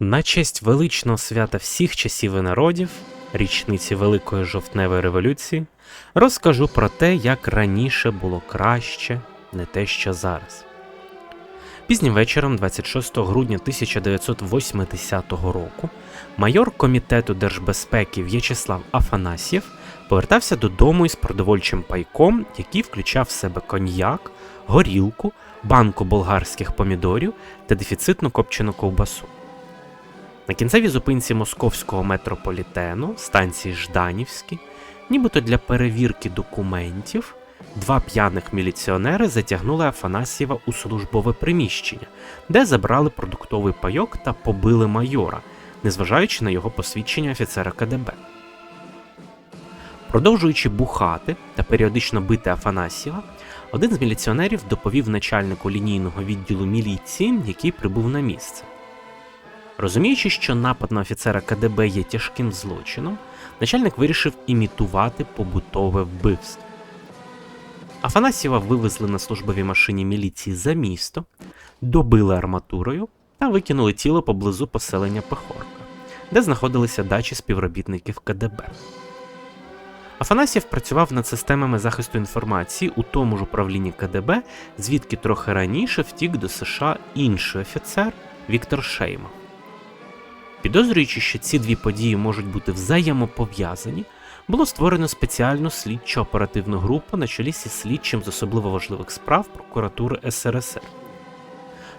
На честь величного свята всіх часів і народів, річниці Великої жовтневої революції, розкажу про те, як раніше було краще, не те, що зараз. Пізнім вечором, 26 грудня 1980 року, майор комітету держбезпеки В'ячеслав Афанасьєв повертався додому із продовольчим пайком, який включав в себе коньяк, горілку, банку болгарських помідорів та дефіцитну копчену ковбасу. На кінцевій зупинці московського метрополітену, станції Жданівській, нібито для перевірки документів, два п'яних міліціонери затягнули Афанасьєва у службове приміщення, де забрали продуктовий пайок та побили майора, незважаючи на його посвідчення офіцера КДБ. Продовжуючи бухати та періодично бити Афанасьєва, один з міліціонерів доповів начальнику лінійного відділу міліції, який прибув на місце. Розуміючи, що напад на офіцера КДБ є тяжким злочином, начальник вирішив імітувати побутове вбивство. Афанасьєва вивезли на службовій машині міліції за місто, добили арматурою та викинули тіло поблизу поселення Пехорка, де знаходилися дачі співробітників КДБ. Афанасьєв працював над системами захисту інформації у тому ж управлінні КДБ, звідки трохи раніше втік до США інший офіцер Віктор Шеймов. Підозрюючи, що ці дві події можуть бути взаємопов'язані, було створено спеціальну слідчо оперативну групу на чолі зі слідчим з особливо важливих справ прокуратури СРСР.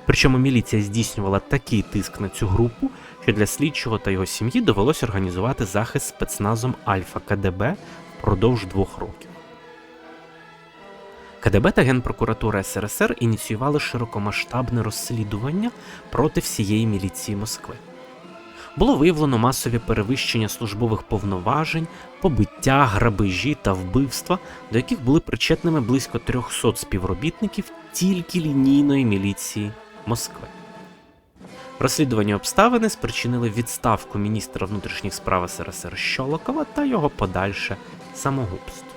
Причому міліція здійснювала такий тиск на цю групу, що для слідчого та його сім'ї довелося організувати захист спецназом Альфа КДБ впродовж двох років. КДБ та Генпрокуратура СРСР ініціювали широкомасштабне розслідування проти всієї міліції Москви. Було виявлено масові перевищення службових повноважень, побиття, грабежі та вбивства, до яких були причетними близько 300 співробітників тільки лінійної міліції Москви. Розслідування обставини спричинили відставку міністра внутрішніх справ СРСР Щолокова та його подальше самогубство.